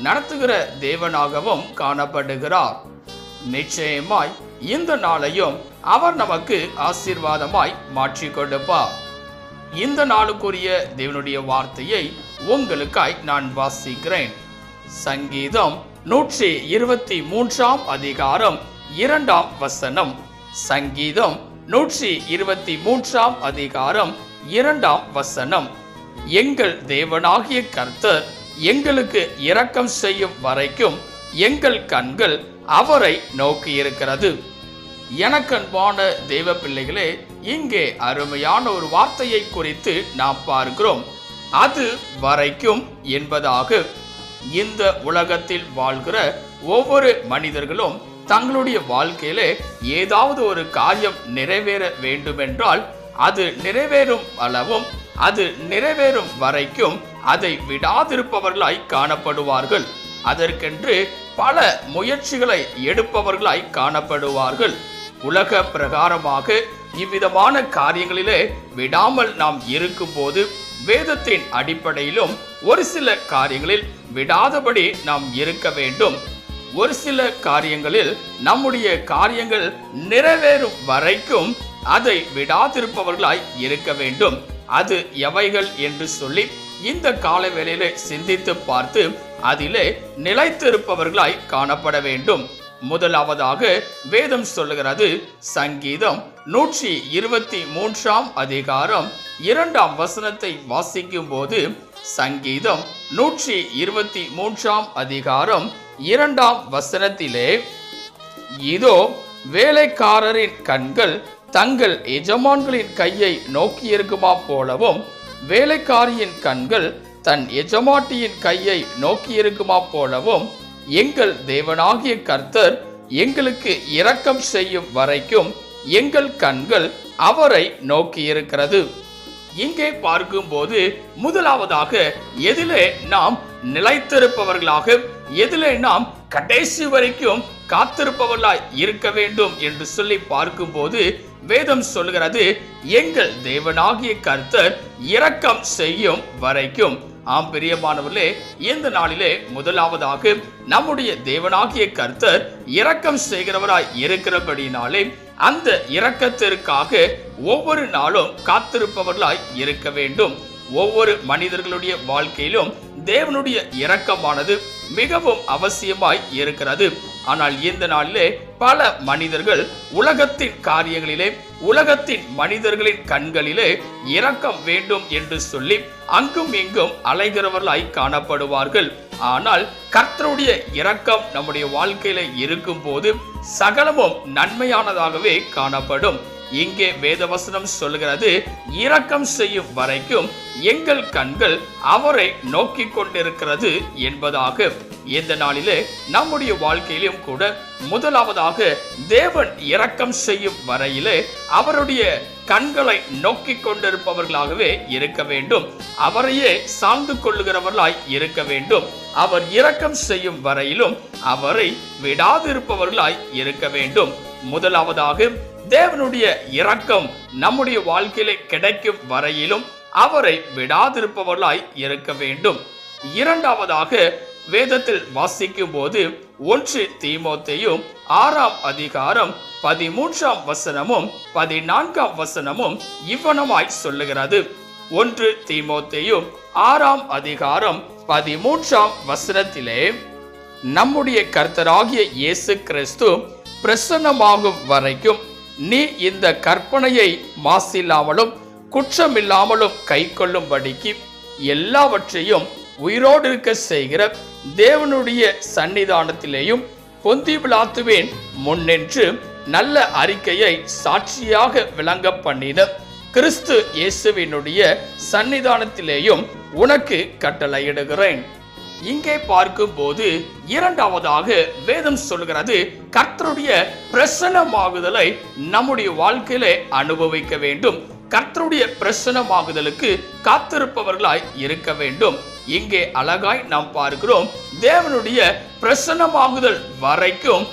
நடத்துகிற தேவனாகவும் காணப்படுகிறார். நிச்சயமாய் இந்த நாளையும் அவர் நமக்கு ஆசீர்வாதமாய் மாற்றி கொடுப்பார். இந்த நாளுக்குரிய தேவனுடைய வார்த்தையை உங்களுக்காய் நான் வாசிக்கிறேன். சங்கீதம் நூற்றி இருபத்தி மூன்றாம் அதிகாரம் இரண்டாம் வசனம். சங்கீதம் நூற்றி இருபத்தி மூன்றாம் அதிகாரம் இரண்டாம் வசனம். எங்கள் தேவனாகிய கர்த்தர் எங்களுக்கு இரக்கம் செய்யும் வரைக்கும் எங்கள் கண்கள் அவரை நோக்கி இருக்கிறது. எனக்கன்பான தெய்வ பிள்ளைகளே இங்கே அருமையான ஒரு வார்த்தையை குறித்து நாம் பார்க்கிறோம். அது வரைக்கும் என்பதாக இந்த உலகத்தில் வாழ்கிற ஒவ்வொரு மனிதர்களும் தங்களுடைய வாழ்க்கையிலே ஏதாவது ஒரு காரியம் நிறைவேற வேண்டுமென்றால் அது நிறைவேறும் அளவும் அது நிறைவேறும் வரைக்கும் அதை விடாதிருப்பவர்களாய் காணப்படுவார்கள். அதற்கென்று பல முயற்சிகளை எடுப்பவர்களாய் காணப்படுவார்கள். உலக பிரகாரமாக இவ்விதமான காரியங்களிலே விடாமல் நாம் இருக்கும்போது வேதத்தின் அடிப்படையிலும் ஒரு சில காரியங்களில் விடாதபடி நாம் இருக்க வேண்டும். ஒரு சில காரியங்களில் நம்முடைய காரியங்கள் நிறைவேறும் வரைக்கும் அதை விடாதிருப்பவர்களாய் இருக்க வேண்டும். அது எவைகள் என்று சொல்லி இந்த கால வேளையில சிந்தித்து பார்த்து அதிலே நிலைத்திருப்பவர்களாய் காணப்பட வேண்டும். முதலாவதாக வேதம் சொல்லுகிறது சங்கீதம் நூற்றி இருபத்தி மூன்றாம் அதிகாரம் இரண்டாம் வசனத்தை வாசிக்கும் போது சங்கீதம் நூற்றி இருபத்தி மூன்றாம் அதிகாரம் இரண்டாம் வசனத்திலே இதோ வேலைக்காரரின் கண்கள் தங்கள் எஜமான்களின் கையை நோக்கியிருக்குமா போலவும் வேலைக்காரியின் கண்கள் தன் எஜமாட்டியின் கையை நோக்கியிருக்குமா போலவும் எங்கள் தேவனாகிய கர்த்தர் எங்களுக்கு இரக்கம் செய்யும் வரைக்கும் எங்கள் கண்கள் அவரை நோக்கியிருக்கிறது. இங்கே பார்க்கும்போது முதலாவதாக எதிலே நாம் நிலைத்திருப்பவர்களாக எதிலே நாம் கடைசி வரைக்கும் காத்திருப்பவர்களாய் இருக்க வேண்டும் என்று சொல்லி பார்க்கும்போது வேதம் சொல்கிறது எங்கள் தேவனாகிய கர்த்தர் இரக்கம் செய்யும் வரைக்கும். ஆம் பிரியமானவர்களே இந்த நாளிலே முதலாவதாக நம்முடைய தேவனாகிய கர்த்தர் இரக்கம் செய்கிறவராய் இருக்கிறபடினாலே அந்த இரக்கத்திற்காக ஒவ்வொரு நாளும் காத்திருப்பவர்களாய் இருக்க வேண்டும். ஒவ்வொரு மனிதர்களுடைய வாழ்க்கையிலும் தேவனுடைய இரக்கமானது மிகவும் அவசியமாய் இருக்கிறது. ஆனால் இந்த நாளிலே பல மனிதர்கள் உலகத்தின் காரியங்களிலே உலகத்தின் மனிதர்களின் கண்களிலே இரக்கம் வேண்டும் என்று சொல்லி அங்கும் இங்கும் அலைகிறவர்களாய் காணப்படுவார்கள். ஆனால் கர்த்தருடைய இரக்கம் நம்முடைய வாழ்க்கையில இருக்கும் போது சகலமும் நன்மையானதாகவே காணப்படும். இங்கே வேதவசனம் சொல்கிறது இரக்கம் செய்யும் வரைக்கும் எங்கள் கண்கள் அவரை நோக்கி கொண்டிருக்கிறது என்பதாக. இந்த நாளிலே நம்முடைய வாழ்க்கையிலும் கூட முதலாவதாக தேவன் இரக்கம் செய்யும் வரையிலே அவருடைய கண்களை நோக்கி கொண்டிருப்பவர்களாகவே இருக்க வேண்டும். அவரையே சார்ந்து கொள்ளுகிறவர்களாய் இருக்க வேண்டும். அவர் இரக்கம் செய்யும் வரையிலும் அவரை விடாதிருப்பவர்களாய் இருக்க வேண்டும். முதலாவதாக தேவனுடைய இரக்கம் நம்முடைய வாழ்க்கையிலே கிடைக்கும் வரையிலும் அவரை விடாதிருப்பவர்களாய் இருக்க வேண்டும். இரண்டாவதாக வேதத்தில் வாசிக்கும் போது ஒன்று தீமோத்தையும் ஆறாம் அதிகாரம் பதிமூன்றாம் வசனமும் பதினான்காம் வசனமும் இவ்வனமாய் சொல்லுகிறது. ஒன்று தீமோத்தையும் ஆறாம் அதிகாரம் பதிமூன்றாம் வசனத்திலே நம்முடைய கர்த்தராகிய இயேசு கிறிஸ்து பிரசன்னமாகும் வரைக்கும் நீ இந்த கற்பனையை மாசில்லாமலும் குற்றமில்லாமலும் கை கொள்ளும்படிக்கு எல்லாவற்றையும் உயிரோடு இருக்க செய்கிற தேவனுடைய சன்னிதானத்திலேயும் பொந்தி விழாத்துவேன் முன்னின்று நல்ல அறிக்கையை சாட்சியாக விளங்க பண்ணின கிறிஸ்து இயேசுவினுடைய சன்னிதானத்திலேயும் உனக்கு கட்டளையிடுகிறேன். இங்கே பார்க்கும்போது இரண்டாவதாக வேதம் சொல்கிறது கர்த்தருடைய பிரசனமாகுதலை நம்முடைய வாழ்க்கையிலே அனுபவிக்க வேண்டும். கர்த்தருடைய பிரசனமாகுதலுக்கு காத்திருப்பவர்களாய் இருக்க வேண்டும். இங்கே அழகாய் நாம் பார்க்கிறோம் தேவனுடைய பிரசனமாகுதல் வரைக்கும்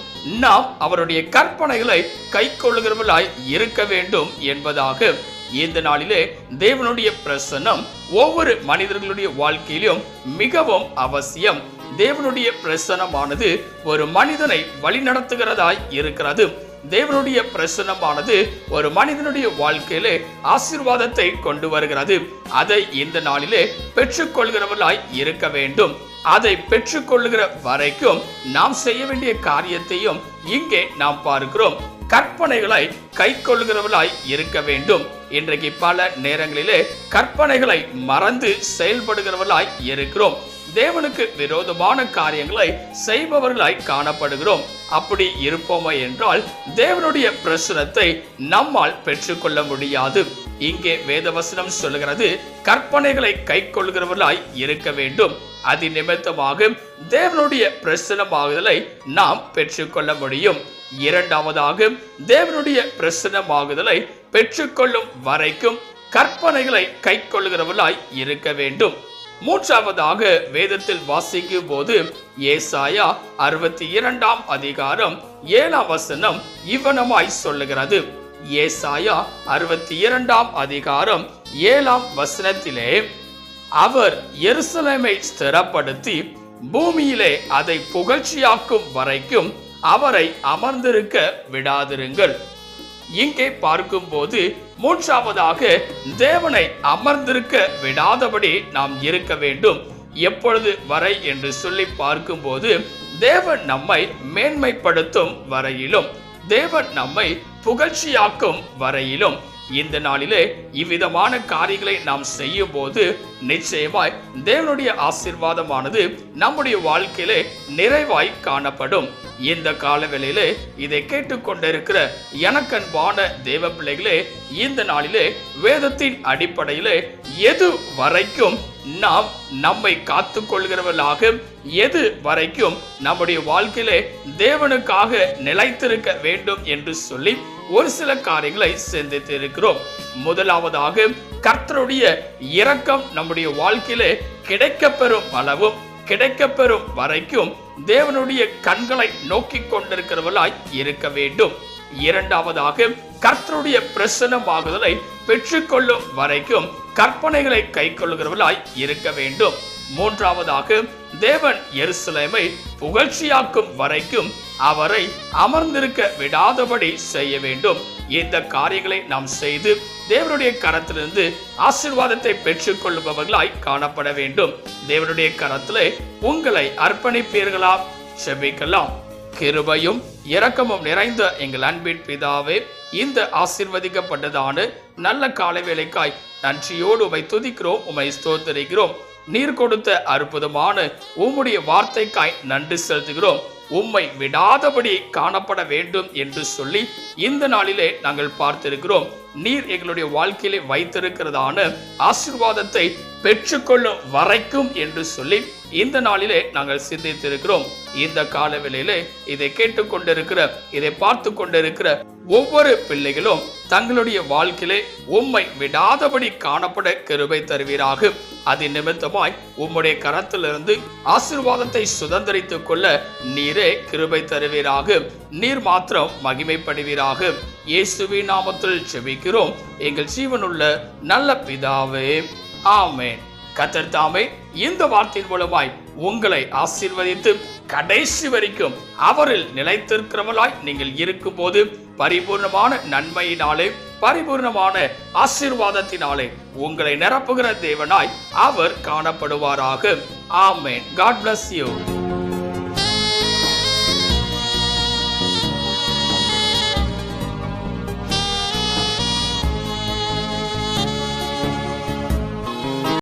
நாம் அவருடைய கற்பனைகளை கை கொள்ளுகிறவர்களாய் இருக்க வேண்டும் என்பதாக. இந்த நாளிலே தேவனுடைய பிரசன்னம் ஒவ்வொரு மனிதர்களுடைய வாழ்க்கையிலும் மிகவும் அவசியம். தேவனுடைய பிரசனமானது ஒரு மனிதனை வழிநடத்துகிறதாய் இருக்கிறது. தேவனுடைய பிரசனமானது ஒரு மனிதனுடைய வாழ்க்கையிலே ஆசீர்வாதத்தை கொண்டு வருகிறது. அதை இந்த நாளிலே பெற்றுக்கொள்கிறவர்களாய் இருக்க வேண்டும். அதை பெற்றுக்கொள்ளுகிற வரைக்கும் நாம் செய்ய வேண்டிய காரியத்தையும் இங்கே நாம் பார்க்கிறோம். கற்பனைகளை கை கொள்கிறவர்களாய் இருக்க வேண்டும். இன்றைக்கு பல நேரங்களிலே கற்பனைகளை மறந்து செயல்படுகிறவர்களாய் இருக்கிறோம். தேவனுக்கு விரோதமான காரியங்களை செய்பவர்களாய் காணப்படுகிறோம். அப்படி இருப்போமே என்றால் தேவனுடைய பிரசுரத்தை நம்மால் பெற்றுக்கொள்ள முடியாது. இங்கே வேதவசனம் சொல்லுகிறது கற்பனைகளை கை கொள்கிறவர்களாய் இருக்க வேண்டும். அது நிமித்தமாக தேவனுடைய பிரசனமாகுதலை நாம் பெற்றுக்கொள்ள முடியும். இரண்டாவதாக தேவனுடைய பிரசனமாகுதலை பெற்றுக்கொள்ளும் வரைக்கும் கற்பனைகளை கை கொள்கிறவர்களாய் இருக்க வேண்டும். மூன்றாவதாக வேதத்தில் வாசிக்கும் போது ஏசாயா அறுபத்தி இரண்டாம் அதிகாரம் ஏழாம் வசனம் இவனமாய் சொல்லுகிறது. ஏசாயா அறுபத்தி இரண்டாம் அதிகாரம் ஏழாம் வசனத்திலே அவர் எருசலேமை ஸ்திரப்படுத்தி பூமியிலே அதை புகழ்ச்சியாக்கும் வரைக்கும் அவரை அமர்ந்திருக்க விடாதிருங்கள். இங்கே பார்க்கும்போது மூன்றாவதாக தேவனை அமர்ந்திருக்க விடாதபடி நாம் இருக்க வேண்டும். எப்பொழுது வரை என்று சொல்லி பார்க்கும்போது தேவன் நம்மை மேன்மைப்படுத்தும் வரையிலும் தேவன் நம்மை புகழ்ச்சியாக்கும் வரையிலும். இந்த நாளிலே இவ்விதமான காரியங்களை நாம் செய்யும் போது நிச்சயமாய் தேவனுடைய ஆசிர்வாதமானது நம்முடைய வாழ்க்கையிலே நிறைவாய் காணப்படும். இந்த காலவேளையிலே இதை கேட்டுக்கொண்டிருக்கிற எனக்கன்பான தேவ பிள்ளைகளே இந்த நாளிலே வேதத்தின் அடிப்படையிலே எது வரைக்கும் நாம் நம்மை காத்து கொள்கிறவர்களாக எது வரைக்கும் நம்முடைய வாழ்க்கையிலே தேவனுக்காக நிலைத்திருக்க வேண்டும் என்று சொல்லி ஒரு சில காரியங்களை சிந்தித்து இருக்கிறோம் முதலாவதாக கர்த்தருடைய இரக்கம் நம்முடைய வாழ்க்கையிலே கிடைக்கப்பெறும் அளவும் கிடைக்கப்பெறும் வரைக்கும் தேவனுடைய கண்களை நோக்கி கொண்டிருக்கிறவர்களாய் இருக்க வேண்டும். இரண்டாவதாக கர்த்தருடைய பிரசனமாகுதலை பெற்றுக்கொள்ளும் வரைக்கும் கற்பனைகளை கை கொள்ளுகிறவர்களாய் இருக்க வேண்டும். மூன்றாவதாக தேவன் எருசலேமை புகழ்ச்சியாக்கும் வரைக்கும் அவரை அமர்ந்திருக்க விடாதபடி செய்ய வேண்டும். இந்த காரியங்களை நாம் செய்து தேவனுடைய கரத்திலிருந்து ஆசிர்வாதத்தை பெற்றுக் கொள்பவர்களாய் காணப்பட வேண்டும். தேவனுடைய கரத்திலே உங்களை அர்ப்பணிப்பீர்களா? செபிக்கலாம். கிருபையும் இரக்கமும் நிறைந்த எங்கள் அன்பின் பிதாவே இந்த ஆசிர்வதிக்கப்பட்டதான நல்ல காலை வேலைக்காய் நன்றியோடு உமை துதிக்கிறோம் உமை ஸ்தோத்தரிக்கிறோம். நீர் கொடுத்த அற்புதமான உம்முடைய வார்த்தைக்காய் நன்றி செலுத்துகிறோம். உம்மை விடாதபடி காணப்பட வேண்டும் என்று சொல்லி இந்த நாளிலே நாங்கள் பார்த்திருக்கிறோம். நீர் எங்களுடைய வாழ்க்கையிலே வைத்திருக்கிறதான ஆசிர்வாதத்தை பெற்றுக்கொள்ளும் வரைக்கும் என்று சொல்லி இந்த நாளிலே நாங்கள் சிந்தித்திருக்கிறோம். இந்த காலவெளியிலே இதை கேட்டுக்கொண்டிருக்கிற இதை பார்த்து கொண்டிருக்கிற ஒவ்வொரு பிள்ளைகளும் தங்களுடைய வாழ்க்கையிலே உம்மை விடாதபடி காணப்பட கிருபை தருவீராக. அது நிமித்தமாய் உம்முடைய கரத்திலிருந்து ஆசிர்வாதத்தை சுதந்திரித்துக் கொள்ள நீரே கிருபை தருவீராக. நீர் மாத்திரம் மகிமைப்படுவீராக. இயேசுவின் நாமத்தில் செபிக்கிறோம் எங்கள் ஜீவனுள்ள நல்ல பிதாவே. ஆமேன். கத்தர் தாமே இந்த வார்த்தையின் மூலமாய் உங்களை ஆசீர்வதித்து கடைசி வரைக்கும் அவரில் நிலைத்திருக்கிறவர்களாய் நீங்கள் இருக்கும்போது பரிபூர்ணமான நன்மையினாலே பரிபூர்ணமான ஆசீர்வாதத்தினாலே உங்களை நிரப்புகிற தேவனாய் அவர் காணப்படுவாராக. ஆமேன். God bless you